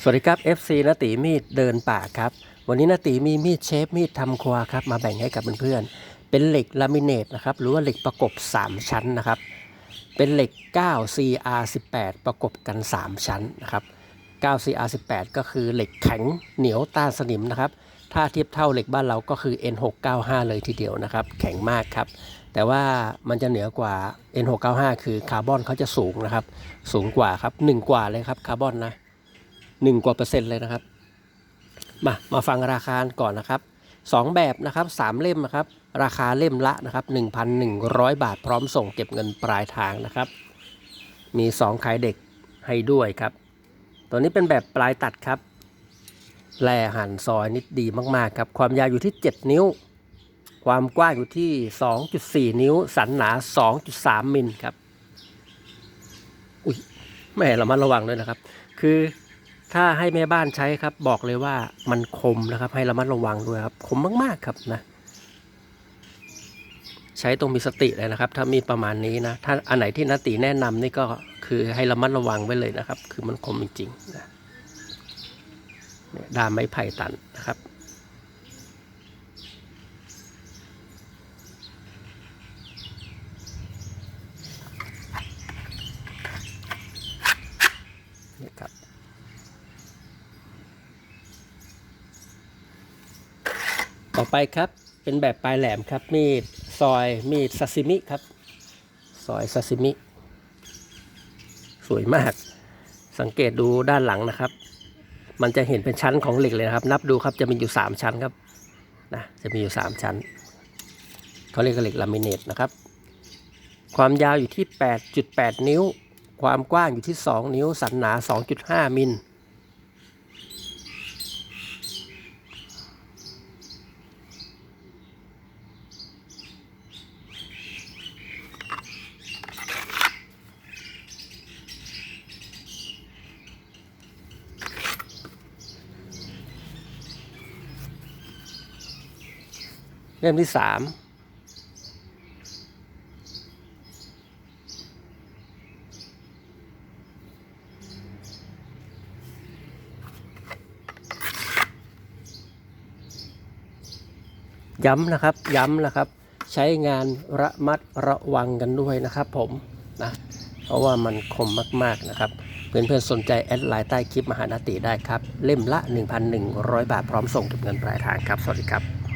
สวัสดีครับ FC นติมีดเดินป่าครับ วันนี้นติมีมีดเชฟมีดทำครัวครับ มาแบ่งให้กับเพื่อนๆ เป็นเหล็กลามิเนตนะครับ หรือว่าเหล็กประกบ 3 ชั้นนะครับ เป็นเหล็ก 9 CR18 ประกบกัน 3 ชั้นนะครับ 9 CR18 ก็คือเหล็กแข็งเหนียวต้านสนิมนะครับ ถ้าเทียบเท่าเหล็กบ้านเราก็คือ N695 เลยทีเดียวนะครับ แข็งมากครับ แต่ว่ามันจะเหนือกว่า N695 คือคาร์บอนเขาจะสูงนะครับ สูงกว่าครับ1กว่าเลยครับคาร์บอนนะ หนึ่งกว่าเปอร์เซ็นต์เลยนะครับ มามาฟังราคาก่อนนะครับสองแบบนะครับสามเล่มนะครับ ราคาเล่มละนะครับ 1,100 บาทพร้อมส่งเก็บเงินปลายทางนะครับ มี 2 ขายเด็กให้ด้วยครับ ตัวนี้เป็นแบบปลายตัดครับแลหั่นซอยนิดดีมากๆครับ ความยาวอยู่ที่ 7 นิ้ว ความกว้างอยู่ที่ 2.4 นิ้ว สันหนา 2.3 มิลครับ อุ้ยแม่เรามาระวังด้วยนะครับ คือ ถ้าให้แม่บ้านใช้ครับ บอกเลยว่ามันคมนะครับ ให้ระมัดระวังด้วยครับ คมมากๆครับนะใช้ตรงมีสติเลยนะครับ ถ้ามีประมาณนี้นะ ถ้าอันไหนที่นติแนะนำนี่ก็คือให้ระมัดระวังไว้เลยนะครับ คือมันคมจริงๆนะด้ามไม้ไผ่ตันนะครับ ต่อไปครับเป็นแบบปลายแหลมครับ มีดซอยมีดซาซิมิครับ ซอยซาซิมิ สวยมาก สังเกตดูด้านหลังนะครับ มันจะเห็นเป็นชั้นของเหล็กเลยนะครับ นับดูครับจะมีอยู่ 3 ชั้นครับนะจะมีอยู่ 3 ชั้นเขาเรียกเหล็กลามิเนตนะครับ ความยาวอยู่ที่ 8.8 นิ้ว ความกว้างอยู่ที่ 2 นิ้ว สันหนา 2.5 มิล เล่มที่สามย้ำนะครับ ย้ำนะครับ ใช้งานระมัดระวังกันด้วยนะครับผมนะเพราะว่ามันคมมาก ๆ นะครับ เพื่อนๆ สนใจแอดไลน์ใต้คลิปมหานาติได้ครับ เล่มละ 1,100 บาทพร้อมส่งก็บเงินปลายทางครับ สวัสดีครับ